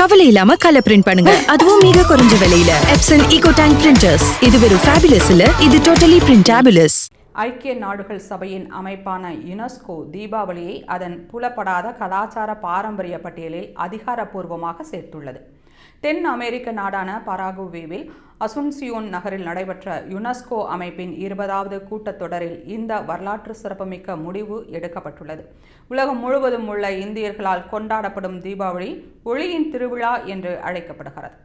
கவலை இல்லாம colour print பண்ணுங்க. அதுவும் மிக குறைஞ்ச விலையில. எப்சன் ஈகோ டேங்க் பிரிண்டர்ஸ் இது வெறும் ஃபேபிலஸ் இல்ல இது டோட்டலி பிரிண்டாபிலஸ் ஐக்கிய நாடுகள் சபையின் அமைப்பான யுனெஸ்கோ தீபாவளியை அதன் புலப்படாத கலாச்சார பாரம்பரிய பட்டியலில் அதிகாரப்பூர்வமாக சேர்த்துள்ளது. தென் அமெரிக்க நாடான பராகுவேவில் அசுன்சியோன் நகரில் நடைபெற்ற யுனெஸ்கோ அமைப்பின் இருபதாவது கூட்டத்தொடரில் இந்த வரலாற்று சிறப்புமிக்க முடிவு எடுக்கப்பட்டுள்ளது. உலகம் முழுவதும் உள்ள இந்தியர்களால் கொண்டாடப்படும் தீபாவளி ஒளியின் திருவிழா என்று அழைக்கப்படுகிறது.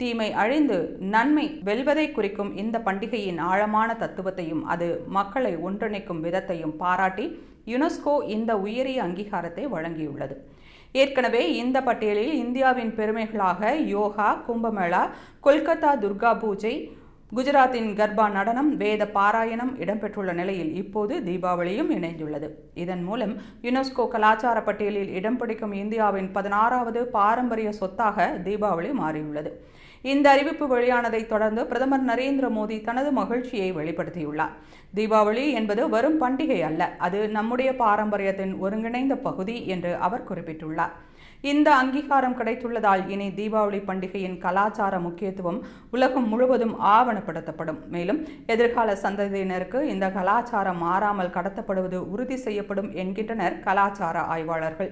தீமை அழிந்து நன்மை வெல்வதை குறிக்கும் இந்த பண்டிகையின் ஆழமான தத்துவத்தையும் அது மக்களை ஒன்றிணைக்கும் விதத்தையும் பாராட்டி யுனெஸ்கோ இந்த உயரிய அங்கீகாரத்தை வழங்கியுள்ளது. ஏற்கனவே இந்த பட்டியலில் இந்தியாவின் பெருமைகளாக யோகா கும்பமேளா கொல்கத்தா துர்கா பூஜை குஜராத்தின் கர்பா நடனம் வேத பாராயணம் இடம்பெற்றுள்ள நிலையில் இப்போது தீபாவளியும் இணைந்துள்ளது. இதன் மூலம் யுனெஸ்கோ கலாச்சார பட்டியலில் இடம் பிடிக்கும் இந்தியாவின் பதினாறாவது பாரம்பரிய சொத்தாக தீபாவளி மாறியுள்ளது. இந்த அறிவிப்பு வெளியானதைத் தொடர்ந்து பிரதமர் நரேந்திர மோடி தனது மகிழ்ச்சியை வெளிப்படுத்தியுள்ளார். தீபாவளி என்பது வரும் பண்டிகை அல்ல அது நம்முடைய பாரம்பரியத்தின் ஒருங்கிணைந்த பகுதி என்று அவர் குறிப்பிட்டுள்ளார். இந்த அங்கீகாரம் கிடைத்துள்ளதால் இனி தீபாவளி பண்டிகையின் கலாச்சார முக்கியத்துவம் உலகம் முழுவதும் ஆவணப்படுத்தப்படும் மேலும் எதிர்கால சந்ததியினருக்கு இந்த கலாச்சாரம் மாறாமல் கடத்தப்படுவது உறுதி செய்யப்படும் என்கின்றனர் கலாச்சார ஆய்வாளர்கள்.